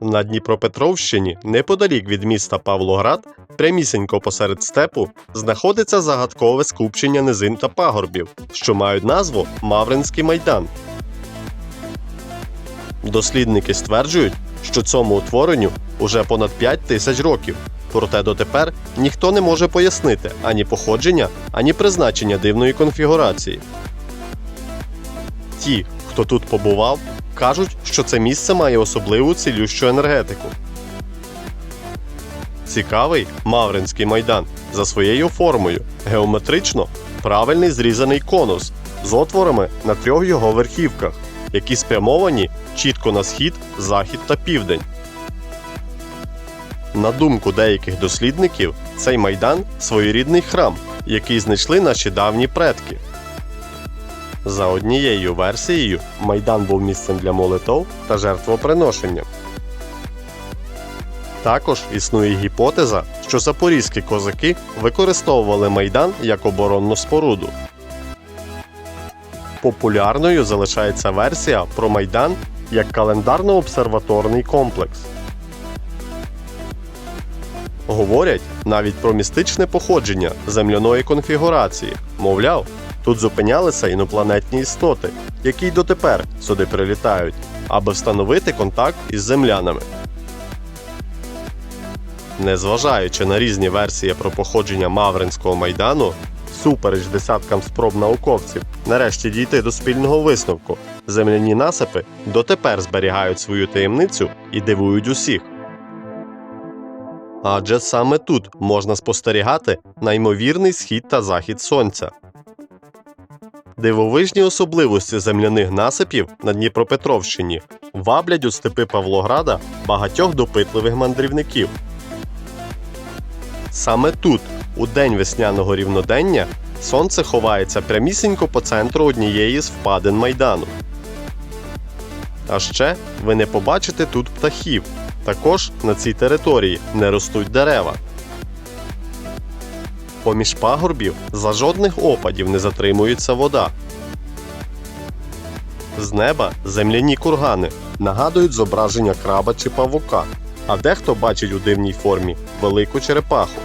На Дніпропетровщині, неподалік від міста Павлоград, прямісінько посеред степу, знаходиться загадкове скупчення низин та пагорбів, що мають назву Мавринський майдан. Дослідники стверджують, що цьому утворенню уже понад 5 тисяч років. Проте дотепер ніхто не може пояснити ані походження, ані призначення дивної конфігурації. Ті, хто тут побував, кажуть, що це місце має особливу цілющу енергетику. Цікавий Мавринський майдан за своєю формою геометрично правильний зрізаний конус з отворами на трьох його верхівках, які спрямовані чітко на схід, захід та південь. На думку деяких дослідників, цей майдан своєрідний храм, який знайшли наші давні предки. За однією версією, майдан був місцем для молитов та жертвоприношення. Також існує гіпотеза, що запорізькі козаки використовували майдан як оборонну споруду. Популярною залишається версія про майдан як календарно-обсерваторний комплекс. Говорять навіть про містичне походження земляної конфігурації. Мовляв, тут зупинялися інопланетні істоти, які й дотепер сюди прилітають, аби встановити контакт із землянами. Незважаючи на різні версії про походження Мавринського майдану, супереч десяткам спроб науковців нарешті дійти до спільного висновку, земляні насипи дотепер зберігають свою таємницю і дивують усіх. Адже саме тут можна спостерігати наймовірний схід та захід сонця. Дивовижні особливості земляних насипів на Дніпропетровщині ваблять у степи Павлограда багатьох допитливих мандрівників. Саме тут, у день весняного рівнодення, сонце ховається прямісінько по центру однієї з впадин майдану. А ще ви не побачите тут птахів. Також на цій території не ростуть дерева. Поміж пагорбів за жодних опадів не затримується вода. З неба земляні кургани нагадують зображення краба чи павука, а дехто бачить у дивній формі велику черепаху.